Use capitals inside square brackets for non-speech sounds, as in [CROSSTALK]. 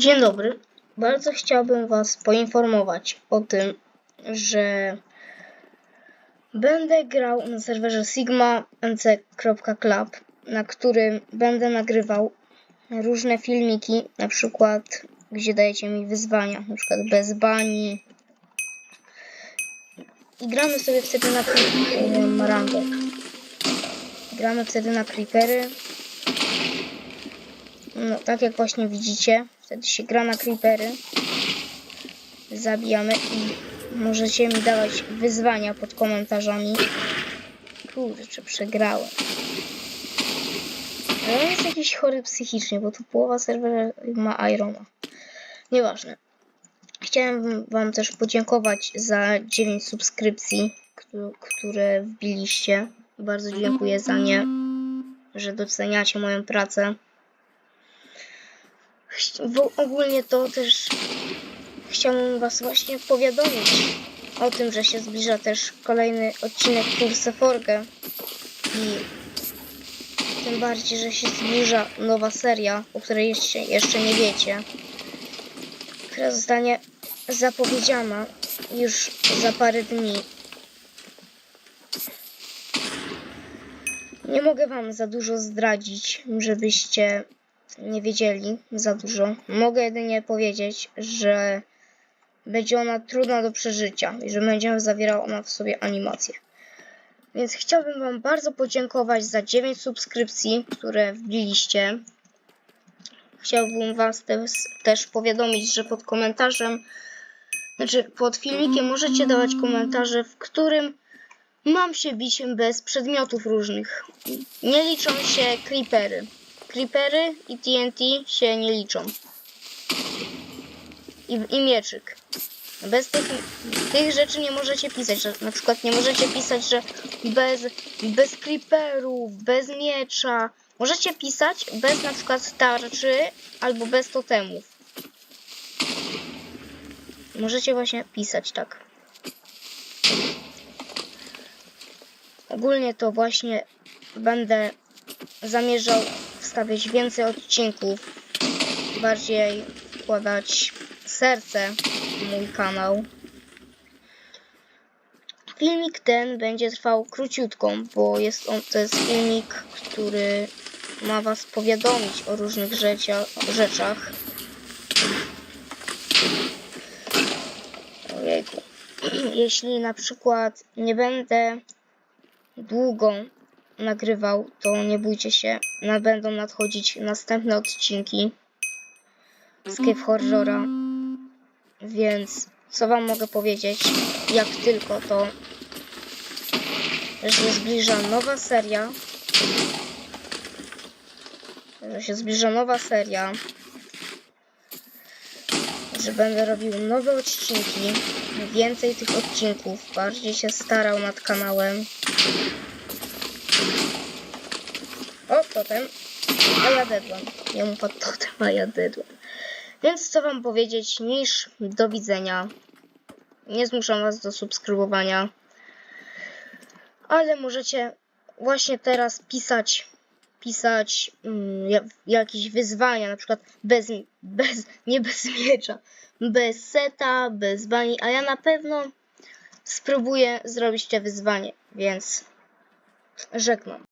Dzień dobry. Bardzo chciałbym Was poinformować o tym, że będę grał na serwerze sigma.nc.club, na którym będę nagrywał różne filmiki, na przykład gdzie dajecie mi wyzwania, na przykład bez bani. I gramy sobie wtedy na marangę. Gramy wtedy na creepery. No, tak jak właśnie widzicie, wtedy się gra na creepery. Zabijamy i możecie mi dawać wyzwania pod komentarzami. Kurczę, przegrałem. Ale on jest jakiś chory psychicznie, bo tu połowa serwera ma Irona. Nieważne. Chciałem wam też podziękować za 9 subskrypcji, któ- które wbiliście. Bardzo dziękuję za nie, że doceniacie moją pracę. Bo ogólnie to też chciałbym Was właśnie powiadomić o tym, że się zbliża też kolejny odcinek Pulse Forge i tym bardziej, że się zbliża nowa seria, o której jeszcze, jeszcze nie wiecie, która zostanie zapowiedziana już za parę dni. Nie mogę Wam za dużo zdradzić, żebyście nie wiedzieli za dużo. Mogę jedynie powiedzieć, że będzie ona trudna do przeżycia i że będzie zawierała ona w sobie animację. Więc chciałbym Wam bardzo podziękować za 9 subskrypcji, które wbiliście. Chciałbym Was też, powiadomić, że pod komentarzem, znaczy pod filmikiem możecie dawać komentarze, w którym mam się bić bez przedmiotów różnych. Nie liczą się creepery. Creepery i TNT się nie liczą. I, i mieczyk. Bez tych, tych rzeczy nie możecie pisać. Że, na przykład nie możecie pisać, że bez, bez creeperów, bez miecza. Możecie pisać bez na przykład tarczy albo bez totemów. Możecie właśnie pisać tak. Ogólnie to właśnie będę zamierzał wstawiać więcej odcinków, bardziej wkładać serce w mój kanał. Filmik ten będzie trwał króciutko, bo jest on, to jest filmik, który ma Was powiadomić o różnych rzecia, rzeczach. Ojejku. [CLEARS THROAT] Jeśli na przykład nie będę długo nagrywał, to nie bójcie się, będą nadchodzić następne odcinki z Cave Horrora. Więc co wam mogę powiedzieć? Jak tylko to, że się zbliża nowa seria, że się zbliża nowa seria, że będę robił nowe odcinki, więcej tych odcinków, bardziej się starał nad kanałem. O, totem. A ja dedłem. Nie mu totem, a ja dedłem. Więc co wam powiedzieć niż do widzenia. Nie zmuszam was do subskrybowania. Ale możecie właśnie teraz pisać pisać mm, ja- jakieś wyzwania, na przykład bez, bez, nie bez miecza, bez seta, bez bani, a ja na pewno spróbuję zrobić te wyzwanie, więc Жекман. Ну.